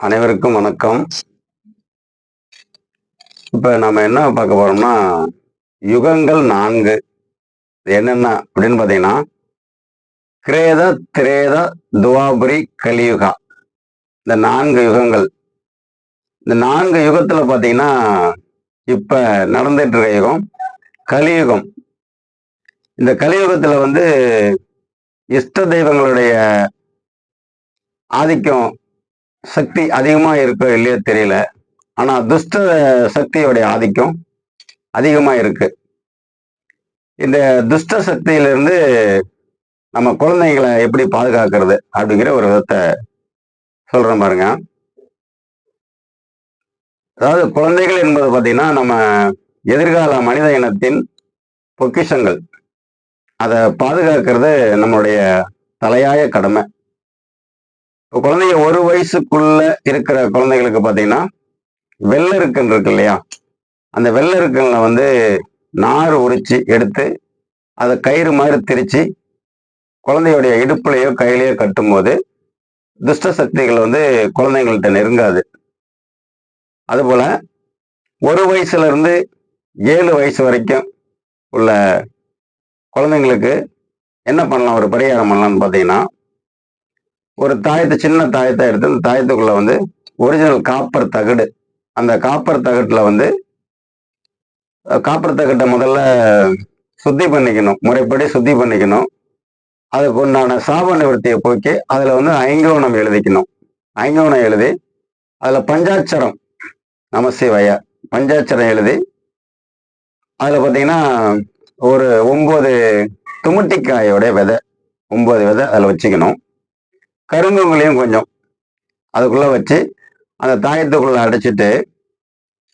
அனைவருக்கும் வணக்கம். இப்ப நம்ம என்ன பார்க்க போறோம்னா யுகங்கள் நான்கு. என்னென்ன அப்படின்னு பார்த்தீங்கன்னா கிரேத திரேத துவாபுரி கலியுகா. இந்த நான்கு யுகங்கள். இந்த நான்கு யுகத்துல பார்த்தீங்கன்னா இப்ப நடந்துட்டு இருக்க யுகம் கலியுகம். இந்த கலியுகத்துல வந்து இஷ்ட தெய்வங்களுடைய ஆதிக்கம் சக்தி அதிகமா இருக்கோ இல்லையோ தெரியல. ஆனா துஷ்ட சக்தியோடைய ஆதிக்கம் அதிகமா இருக்கு. இந்த துஷ்ட சக்தியிலிருந்து நம்ம குழந்தைங்களை எப்படி பாதுகாக்கிறது அப்படிங்கிற ஒரு விதத்தை சொல்றேன் பாருங்க. அதாவது குழந்தைகள் என்பது பார்த்தீங்கன்னா நம்ம எதிர்கால மனித இனத்தின் பொக்கிஷங்கள். அதை பாதுகாக்கிறது நம்மளுடைய தலையாய கடமை. குழந்தைங்க ஒரு வயசுக்குள்ள இருக்கிற குழந்தைகளுக்கு பார்த்தீங்கன்னா வெள்ளருக்கன் இருக்கு இல்லையா? அந்த வெள்ளருக்கன்ல வந்து நார் உரிச்சு எடுத்து அதை கயிறு மாதிரி திரிச்சு குழந்தையுடைய இடுப்புலையோ கையிலையோ கட்டும்போது துஷ்ட சக்திகள் வந்து குழந்தைங்கள்ட்ட நெருங்காது. அதுபோல ஒரு வயசுல இருந்து ஏழு வயசு வரைக்கும் உள்ள குழந்தைங்களுக்கு என்ன பண்ணலாம்? ஒரு பரிகாரம் பண்ணலாம்னு பார்த்தீங்கன்னா ஒரு தாயத்தை சின்ன தாயத்தை எடுத்து அந்த தாயத்துக்குள்ள வந்து ஒரிஜினல் காப்பர் தகடு. அந்த காப்பர் தகட்டில் வந்து காப்பர் தகட்டை முதல்ல சுத்தி பண்ணிக்கணும். முறைப்படி சுத்தி பண்ணிக்கணும். அதுக்கு உண்டான சாப நிவர்த்தியை போக்கி அதில் வந்து ஐங்கோணம் எழுதிக்கணும். ஐங்கோணம் எழுதி அதில் பஞ்சாட்சரம் நமசிவய. பஞ்சாட்சரம் எழுதி அதில் பார்த்தீங்கன்னா ஒரு ஒம்பது துமுட்டிக்காயோடைய விதை ஒம்பது விதை அதில் வச்சுக்கணும். கருங்குங்களையும் கொஞ்சம் அதுக்குள்ளே வச்சு அந்த தாயத்துக்குள்ளே அடைச்சிட்டு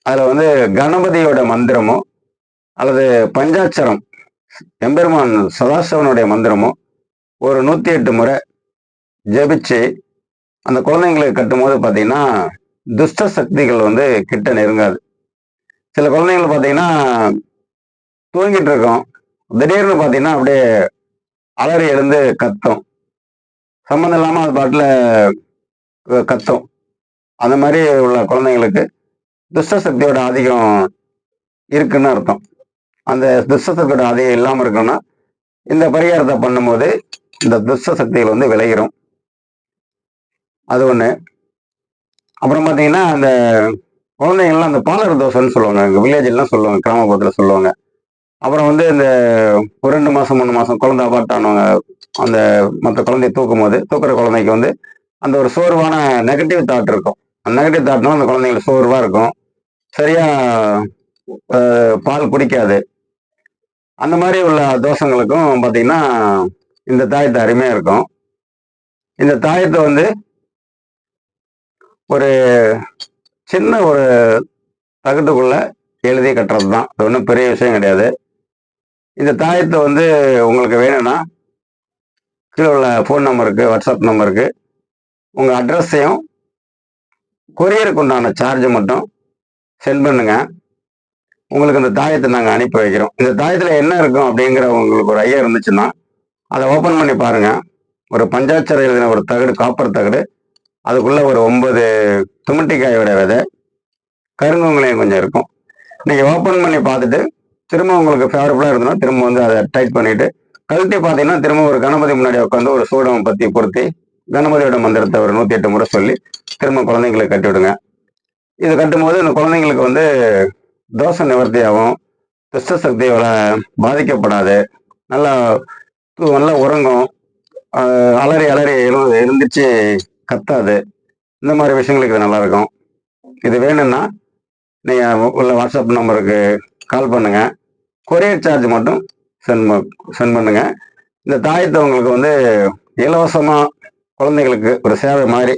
அதில் வந்து கணபதியோட மந்திரமோ அல்லது பஞ்சாட்சரம் எம்பெருமான் சதாசிவனுடைய மந்திரமோ ஒரு நூற்றி எட்டு முறை ஜெபிச்சு அந்த குழந்தைங்களுக்கு கட்டும்போது பார்த்தீங்கன்னா துஷ்ட சக்திகள் வந்து கிட்ட நெருங்காது. சில குழந்தைங்கள் பார்த்தீங்கன்னா தூங்கிட்டு இருக்கோம். திடீர்னு பார்த்தீங்கன்னா அப்படியே அலறி எழுந்து கத்தும். சம்மந்தம் இல்லாமல் அது பாட்டில் கத்தும். அந்த மாதிரி உள்ள குழந்தைங்களுக்கு துஷ்ட சக்தியோட ஆதிக்கம் இருக்குன்னு அர்த்தம். அந்த துஷ்ட சக்தியோட ஆதிக்கம் இல்லாமல் இருக்குன்னா இந்த பரிகாரத்தை பண்ணும்போது இந்த துஷ்ட சக்திகள் வந்து விளையிரும் அது ஒன்று அப்புறம் பார்த்தீங்கன்னா அந்த குழந்தைங்கள்லாம் அந்த பாலர் தோசைன்னு சொல்லுவாங்க. எங்கள் வில்லேஜ்லாம் சொல்லுவாங்க கிராமப்புறத்தில் சொல்லுவாங்க. அப்புறம் வந்து இந்த ஒரு ரெண்டு மாதம் மூணு மாதம் குழந்தை அபார்ட்டானவங்க அந்த மற்ற குழந்தைய தூக்கும் போது தூக்குற குழந்தைக்கு வந்து அந்த ஒரு சோர்வான நெகட்டிவ் தாட் இருக்கும். அந்த நெகட்டிவ் தாட்னா அந்த குழந்தைங்களுக்கு சோர்வாக இருக்கும். சரியா பால் குடிக்காது. அந்த மாதிரி உள்ள தோஷங்களுக்கும் பார்த்தீங்கன்னா இந்த தாயத்தை அருமையாக இருக்கும். இந்த தாயத்தை வந்து ஒரு சின்ன ஒரு தகட்டுக்குள்ள எழுதி கட்டுறது தான் அது ஒன்றும் பெரிய விஷயம் கிடையாது. இந்த தாயத்தை வந்து உங்களுக்கு வேணும்னா கீழே உள்ள ஃபோன் நம்பருக்கு வாட்ஸ்அப் நம்பருக்கு உங்கள் அட்ரஸையும் கொரியருக்கு உண்டான சார்ஜ் மட்டும் சென்ட் பண்ணுங்க. உங்களுக்கு இந்த தாயத்தை நாங்கள் அனுப்பி வைக்கிறோம். இந்த தாயத்தில் என்ன இருக்கும் அப்படிங்கிற உங்களுக்கு ஒரு ஐயா இருந்துச்சுன்னா அதை ஓப்பன் பண்ணி பாருங்க. ஒரு பஞ்சாட்சரை எழுதின ஒரு தகடு காப்பர் தகடு. அதுக்குள்ள ஒரு ஒன்பது துமட்டிக்காயோட விதை. கருங்குங்களையும் கொஞ்சம் இருக்கும். நீங்கள் ஓப்பன் பண்ணி பார்த்துட்டு திரும்ப உங்களுக்கு ஃபேவரபுளாக இருந்ததுன்னா திரும்ப வந்து அதை டைட் பண்ணிட்டு கழட்டி பார்த்தீங்கன்னா திரும்ப ஒரு கணபதி முன்னாடி உட்காந்து ஒரு சூடம் பற்றி பொருத்தி கணபதியோட மந்திரத்தை ஒரு நூற்றி எட்டு முறை சொல்லி திரும்ப குழந்தைங்களுக்கு கட்டி விடுங்க. இது கட்டும்போது இந்த குழந்தைங்களுக்கு வந்து தோஷ நிவர்த்தியாகும். துஷ்ட சக்தியோட பாதிக்கப்படாது. நல்லா நல்லா உறங்கும். அலறி அலறி எழு எழுந்திரிச்சு கத்தாது. இந்த மாதிரி விஷயங்களுக்கு இது நல்லாயிருக்கும் இது வேணும்னா நீங்கள் உள்ள வாட்ஸ்அப் நம்பருக்கு கால் பண்ணுங்க. கொரியர் சார்ஜ் மட்டும் சென்ட் சென்ட் பண்ணுங்க. இந்த தாயத்தை உங்களுக்கு வந்து இலவசமாக குழந்தைகளுக்கு ஒரு சேவை மாதிரி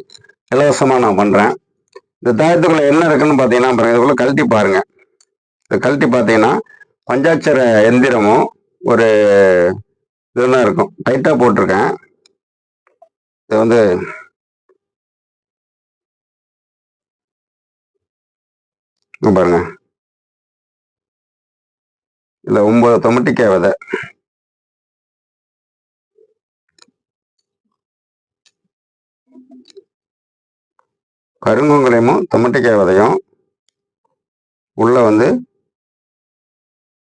இலவசமாக நான் பண்ணுறேன் இந்த தாயத்துக்குள்ள என்ன இருக்குன்னு பார்த்தீங்கன்னா பாருங்க இதுக்குள்ளே கழட்டி பாருங்க. இது கழட்டி பார்த்தீங்கன்னா பஞ்சாட்சர எந்திரமும் ஒரு இதெல்லாம் இருக்கும். டைட்டாக போட்டிருக்கேன். இது வந்து பாருங்கள் பாருங்க. இதுல ஒன்பது தொமட்டிக்காய் விதை. கருங்குங்குலையும் தொமட்டிக்காய் விதையும் உள்ள வந்து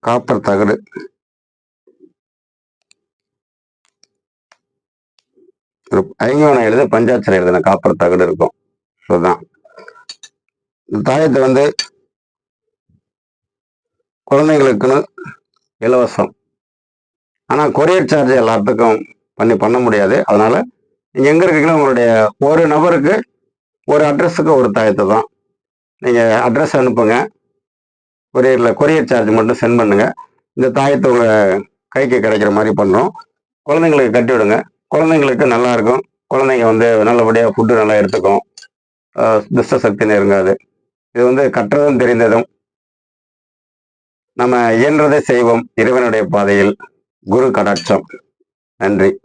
காப்பர் தகடு. ஒரு ஐங்கவனம் எழுத பஞ்சாட்சரம் எழுதின காப்பர் தகடு இருக்கும். தாயத்தை வந்து குழந்தைங்களுக்குன்னு இலவசம். ஆனால் கொரியர் சார்ஜ் எல்லாத்துக்கும் பண்ணி பண்ண முடியாது. அதனால் நீங்கள் எங்கே இருக்கீங்களோ உங்களுடைய ஒரு நபருக்கு ஒரு அட்ரஸுக்கு ஒரு தாயத்தை தான். நீங்கள் அட்ரஸ் அனுப்புங்க. கொரியரில் கொரியர் சார்ஜ் மட்டும் சென்ட் பண்ணுங்கள் இந்த தாயத்தை உங்கள் கைக்கு கிடைக்கிற மாதிரி பண்ணுறோம் குழந்தைங்களுக்கு கட்டி விடுங்க குழந்தைங்களுக்கு நல்லாயிருக்கும். குழந்தைங்க வந்து நல்லபடியாக ஃபுட்டு நல்லா எடுத்துக்கும். துஷ்ட சக்தி நெருங்காது. இது வந்து கற்றதும் தெரிந்ததும். நம்ம இயன்றதை செய்வோம். இறைவனுடைய பாதையில் குரு கடாட்சம். நன்றி.